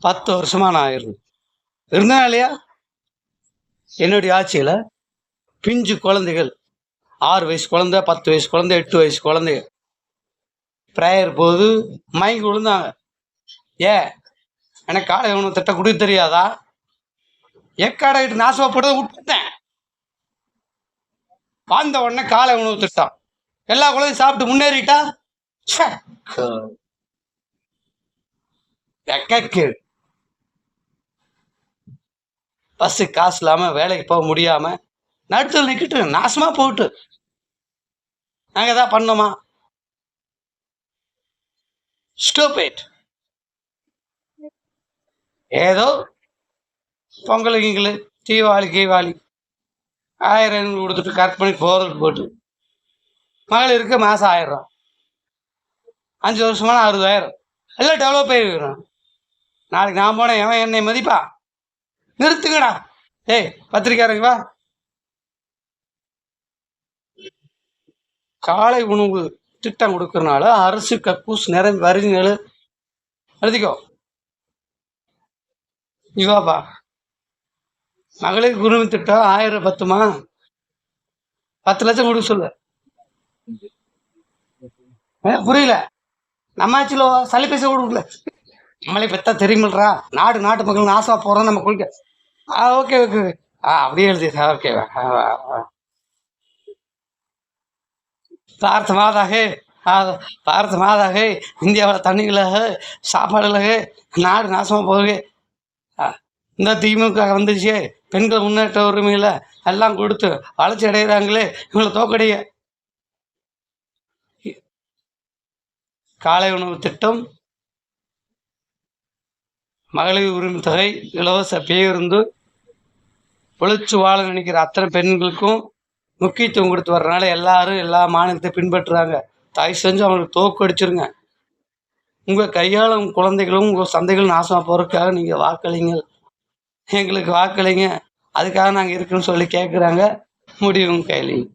பத்து வருஷமா நான் இருந்து இருந்தேன் இல்லையா? என்னுடைய ஆட்சியில் பிஞ்சு குழந்தைகள் ஆறு வயசு குழந்தை பத்து வயசு குழந்தை எட்டு வயசு குழந்தைங்க ப்ரேயர் போது மயங்கி விழுந்தாங்க. ஏ எனக்கு காலை உணவு திட்டம் கொடுக்க தெரியாதா? எக்காடாயிட்டு நாசமாப்படுறத விட்டுட்டேன் வந்த உடனே காலை உணவு திட்டம் எல்லா குழந்தையும் சாப்பிட்டு முன்னேறிட்டா? ச்சே. பஸ்ஸு காசு இல்லாமல் வேலைக்கு போக முடியாமல் நடுத்தல் நிற்கிட்டு நாசமாக போட்டு. நாங்கள் தான் பண்ணோமா? ஸ்டூபிட் ஏதோ பொங்கல் கிங்கல் தீபாவளி கீவாளி ஆயிரம் ஐநூறு கொடுத்துட்டு கரெக்ட் பண்ணி போகிறதுக்கு போட்டு. மகளிருக்கு மாதம் ஆயிரம். அஞ்சு வருஷமான அறுபதாயிரம். எல்லாம் டெவலப் ஆகிருக்கிறோம் நாளைக்கு நான் போனேன் எவன் என்னை மதிப்பா? நிறுத்துங்கடா. ஏய் பத்திரிக்காரங்க வா. காலை உணவு திட்டம் கொடுக்கறனால அரசு கக்கூஸ் நிரம்பி வருங்கள் எழுதிக்கோ. இவாப்பா மகளிர் குருவி திட்டம் ஆயிரம் பத்துமா? பத்து லட்சம் கொடுக்க சொல்லு. புரியல. நம்ம ஆச்சுல சளி பேச கொடுக்கல. நம்மளே பெத்தா தெரியுமில்றா. நாடு நாட்டு மக்கள் நாசமா போறோம் நம்ம குளிக்க ஆ ஓகே ஓகே ஆ அப்படியே எழுதி ஓகே. பார்த்த மாதா பார்த்த ஆ, இந்தியாவில் தண்ணிகளாக சாப்பாடுகளாக நாடு நாசமாக போகுது. இந்த திமுக வந்துச்சு பெண்கள் முன்னேற்ற உரிமையில் எல்லாம் கொடுத்து வளர்ச்சி அடைகிறாங்களே. இவங்களை தோக்கடைய காலை உணவு திட்டம். மகளிர் உரிமை தொகை இலவச பேருந்து. பொழிச்சு வாழ நினைக்கிற அத்தனை பெண்களுக்கும் முக்கியத்துவம் கொடுத்து வர்றதுனால எல்லாரும் எல்லா மாநிலத்தை பின்பற்றுறாங்க. தாய் செஞ்சு அவங்களுக்கு தோக்கு அடிச்சிருங்க. உங்கள் கையால் உங்கள் குழந்தைகளும் உங்கள் சந்தைகளும் நாசமாக போகிறதுக்காக நீங்கள் வாக்களிங்க. எங்களுக்கு வாக்களிங்க. அதுக்காக நாங்கள் இருக்குன்னு சொல்லி கேட்குறாங்க முடியும் கையிலையும்.